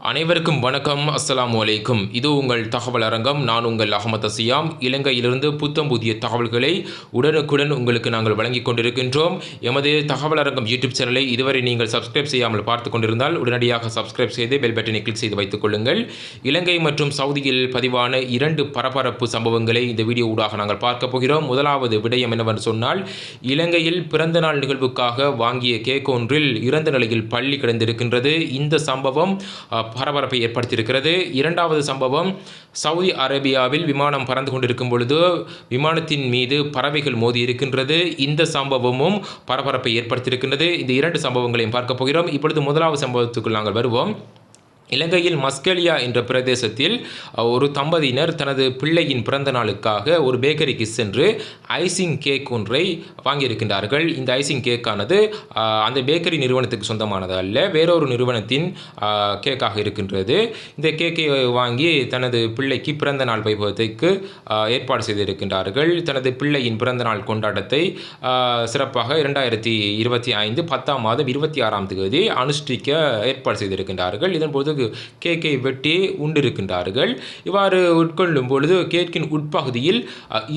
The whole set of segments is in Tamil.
அனைவருக்கும் வணக்கம். அஸ்ஸலாமு அலைக்கும். இது உங்கள் தகவல் அரங்கம். நான் உங்கள் அகமத் அசியாம். இலங்கையிலிருந்து புத்தம் புதிய தகவல்களை உடனுக்குடன் உங்களுக்கு நாங்கள் வழங்கிக் கொண்டிருக்கின்றோம். எமது தகவல் அரங்கம் யூடியூப் சேனலை இதுவரை நீங்கள் சப்ஸ்கிரைப் செய்யாமல் பார்த்து கொண்டிருந்தால் உடனடியாக சப்ஸ்கிரைப் செய்து பெல் பட்டனை கிளிக் செய்து வைத்துக் கொள்ளுங்கள். இலங்கை மற்றும் சவுதியில் பதிவான இரண்டு பரபரப்பு சம்பவங்களை இந்த வீடியோ ஊடாக நாங்கள் பார்க்க போகிறோம். முதலாவது விடயம் என்னவென்று சொன்னால் இலங்கையில் பிறந்த நாள் நிகழ்வுக்காக வாங்கிய கேக் ஒன்றில் இறந்த நிலையில் பள்ளி கிடந்திருக்கின்றது. இந்த சம்பவம் பரபரப்பை ஏற்படுத்தியிருக்கிறது. இரண்டாவது சம்பவம் சவுதி அரேபியாவில் விமானம் பறந்து கொண்டிருக்கும் பொழுது விமானத்தின் மீது பறவைகள் மோதி இருக்கின்றது. இந்த சம்பவமும் பரபரப்பை ஏற்படுத்தியிருக்கின்றது. இந்த இரண்டு சம்பவங்களையும் பார்க்க போகிறோம். இப்பொழுது முதலாவது சம்பவத்துக்குள் நாங்கள் வருவோம். இலங்கையில் மஸ்கலியா என்ற பிரதேசத்தில் ஒரு தம்பதியினர் தனது பிள்ளையின் பிறந்த நாளுக்காக ஒரு பேக்கரிக்கு சென்று ஐசிங் கேக் ஒன்றை வாங்கியிருக்கின்றார்கள். இந்த ஐசிங் கேக்கானது அந்த பேக்கரி நிறுவனத்துக்கு சொந்தமானது அல்ல வேறொரு நிறுவனத்தின் கேக்காக இருக்கின்றது. இந்த கேக்கை வாங்கி தனது பிள்ளைக்கு பிறந்த நாள் வைபவத்துக்கு ஏற்பாடு செய்திருக்கின்றார்கள். தனது பிள்ளையின் பிறந்த நாள் கொண்டாட்டத்தை சிறப்பாக இரண்டாயிரத்தி இருபத்தி ஐந்து பத்தாம் மாதம் இருபத்தி ஆறாம் தேதி அனுஷ்டிக்க ஏற்பாடு செய்திருக்கின்றார்கள். இதன்போது கேக்கை வெட்டி உண்டிருக்கின்றார்கள். இவ்வாறு உட்கொள்ளும் பொழுது கேக்கின் உட்பகுதியில்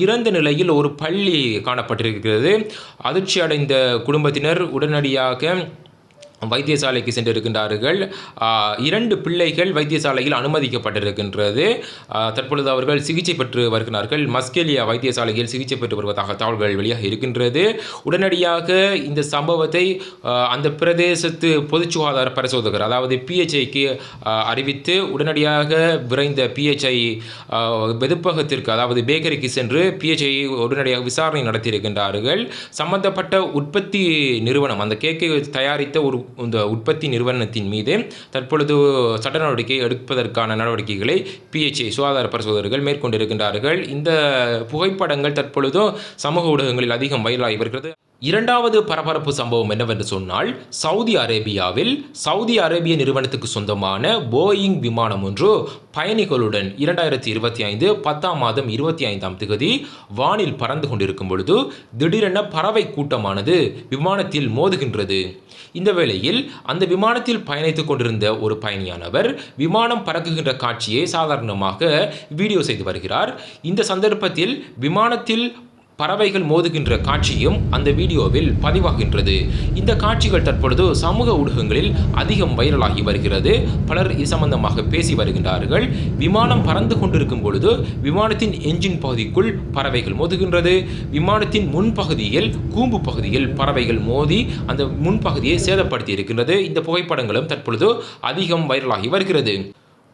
இறந்த நிலையில் ஒரு பள்ளி காணப்பட்டிருக்கிறது. அதிர்ச்சி அடைந்த குடும்பத்தினர் உடனடியாக வைத்தியசாலைக்கு சென்றிருக்கின்றார்கள். இரண்டு பிள்ளைகள் வைத்தியசாலையில் அனுமதிக்கப்பட்டிருக்கின்றது. தற்பொழுது அவர்கள் சிகிச்சை பெற்று வருகிறார்கள். மஸ்கெலியா வைத்தியசாலையில் சிகிச்சை பெற்று வருவதாக தகவல்கள் வெளியாக இருக்கின்றது. உடனடியாக இந்த சம்பவத்தை அந்த பிரதேசத்து பொது சுகாதார பரிசோதகர் அதாவது பிஹெச்ஐக்கு அறிவித்து உடனடியாக விரைந்த பிஹெச்ஐ வெதுப்பகத்திற்கு அதாவது பேக்கரிக்கு சென்று பிஹெச்ஐ உடனடியாக விசாரணை நடத்தியிருக்கின்றார்கள். சம்பந்தப்பட்ட உற்பத்தி நிறுவனம் அந்த கேக்கை தயாரித்த ஒரு இந்த உற்பத்தி நிறுவனத்தின் மீது தற்பொழுது சட்ட நடவடிக்கை எடுப்பதற்கான நடவடிக்கைகளை பிஹெச்ஐ சுகாதார பரிசோதகர்கள் மேற்கொண்டிருக்கின்றார்கள். இந்த புகைப்படங்கள் தற்பொழுதும் சமூக ஊடகங்களில் அதிகம் வைரலாகி வருகிறது. இரண்டாவது பரபரப்பு சம்பவம் என்னவென்று சொன்னால் சவுதி அரேபியாவில் சவுதி அரேபிய நிறுவனத்துக்கு சொந்தமான போயிங் விமானம் ஒன்று பயணிகளுடன் இரண்டாயிரத்தி இருபத்தி ஐந்து பத்தாம் மாதம் இருபத்தி ஐந்தாம் திகதி வானில் பறந்து கொண்டிருக்கும் பொழுது திடீரென பறவை கூட்டமானது விமானத்தில் மோதுகின்றது. இந்த வேளையில் அந்த விமானத்தில் பயணித்துக் கொண்டிருந்த ஒரு பயணியானவர் விமானம் பறக்குகின்ற காட்சியை சாதாரணமாக வீடியோ செய்து வருகிறார். இந்த சந்தர்ப்பத்தில் விமானத்தில் பறவைகள் மோதுகின்ற காட்சியும் அந்த வீடியோவில் பதிவாகின்றது. இந்த காட்சிகள் தற்பொழுது சமூக ஊடகங்களில் அதிகம் வைரலாகி வருகிறது. பலர் இது சம்பந்தமாக பேசி வருகின்றார்கள். விமானம் பறந்து கொண்டிருக்கும் பொழுது விமானத்தின் என்ஜின் பகுதிக்குள் பறவைகள் மோதுகின்றது. விமானத்தின் முன்பகுதியில் கூம்பு பகுதியில் பறவைகள் மோதி அந்த முன்பகுதியை சேதப்படுத்தி இருக்கின்றது. இந்த புகைப்படங்களும் தற்பொழுது அதிகம் வைரலாகி வருகிறது.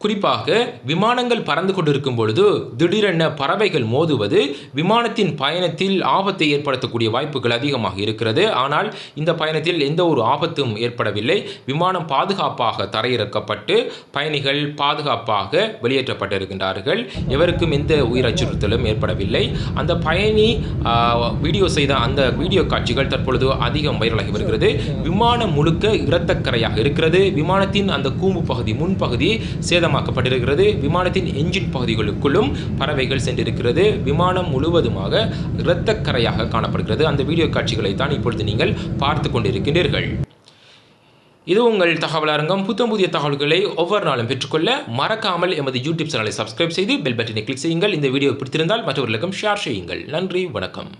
குறிப்பாக விமானங்கள் பறந்து கொண்டிருக்கும் பொழுது திடீரென பறவைகள் மோதுவது விமானத்தின் பயணத்தில் ஆபத்தை ஏற்படுத்தக்கூடிய வாய்ப்புகள் அதிகமாக இருக்கிறது. ஆனால் இந்த பயணத்தில் எந்த ஒரு ஆபத்தும் ஏற்படவில்லை. விமானம் பாதுகாப்பாக தரையிறக்கப்பட்டு பயணிகள் பாதுகாப்பாக வெளியேற்றப்பட்டிருக்கின்றார்கள். எவருக்கும் எந்த உயிர் அச்சுறுத்தலும் ஏற்படவில்லை. அந்த பயணி வீடியோ செய்த அந்த வீடியோ காட்சிகள் தற்பொழுது அதிகம் வைரலாகி வருகிறது. விமானம் முழுக்க இரத்தக்கரையாக இருக்கிறது. விமானத்தின் அந்த கூம்பு பகுதி முன்பகுதி சேதமாக்கப்பட்டிருக்கிறது விமானத்தின் என்ஜின் பகுதிகளுக்குள்ளும் பறவைகள் சென்றிருக்கிறது. விமானம் முழுவதுமாக இரத்தக்கரையாக காணப்படுகிறது. அந்த வீடியோ காட்சிகளை தான் இப்பொழுது நீங்கள் பார்த்து கொண்டிருக்கின்றீர்கள். இது உங்கள் தகவல் அரங்கம். புத்தம் புதிய தகவல்களை ஒவ்வொரு நாளும் பெற்றுக்கொள்ள மறக்காமல் எமது யூடியூப் சேனலை சப்ஸ்கிரைப் செய்து பெல் பட்டனை கிளிக் செய்யுங்கள். இந்த வீடியோ பிடித்திருந்தால் மற்றவர்களுக்கும் ஷேர் செய்யுங்கள். நன்றி வணக்கம்.